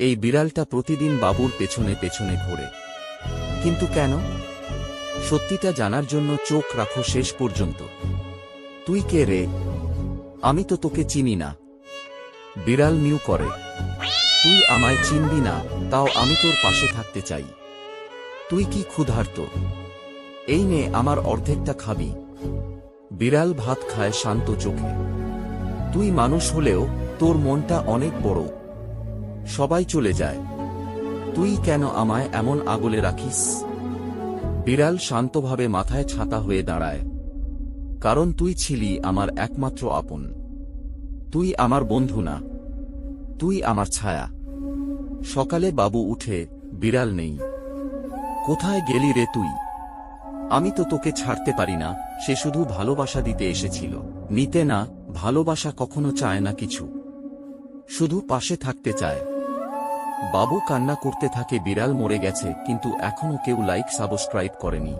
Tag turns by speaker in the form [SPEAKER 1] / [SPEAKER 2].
[SPEAKER 1] এই বিড়ালটা প্রতিদিন বাবুর পেছনে পেছনে ঘোরে। কিন্তু কেন? সত্যিটা জানার জন্য চোখ রাখো শেষ পর্যন্ত। তুই কে রে? আমি তো তোকে চিনি না। বিড়াল মিউ করে। তুই আমায় চিনবি না, তাও আমি তোর পাশে থাকতে চাই। তুই কি ক্ষুধার্ত? এই নে আমার অর্ধেকটা খাবি। বিড়াল ভাত খায় শান্ত চোখে। তুই মানুষ হলেও তোর মনটা অনেক বড়। সবাই চলে যায়। তুই কেন আমায় এমন আগলে রাখিস? বিড়াল শান্তভাবে মাথায় ছাতা হয়ে দাঁড়ায়। কারণ তুই ছিলি আমার একমাত্র আপন। তুই আমার বন্ধু না। তুই আমার ছায়া। সকালে বাবু উঠে, বিড়াল নেই। কোথায় গেলি রে তুই? আমি তো তোকে ছাড়তে পারি না, সে শুধু ভালোবাসা দিতে এসেছিল। নিতে না, ভালোবাসা কখনো চায় না কিছু। শুধু পাশে থাকতে চায়। বাবু কান্না করতে থাকে বিড়াল মরে গেছে কিন্তু এখনও কেউ লাইক সাবস্ক্রাইব করেনি।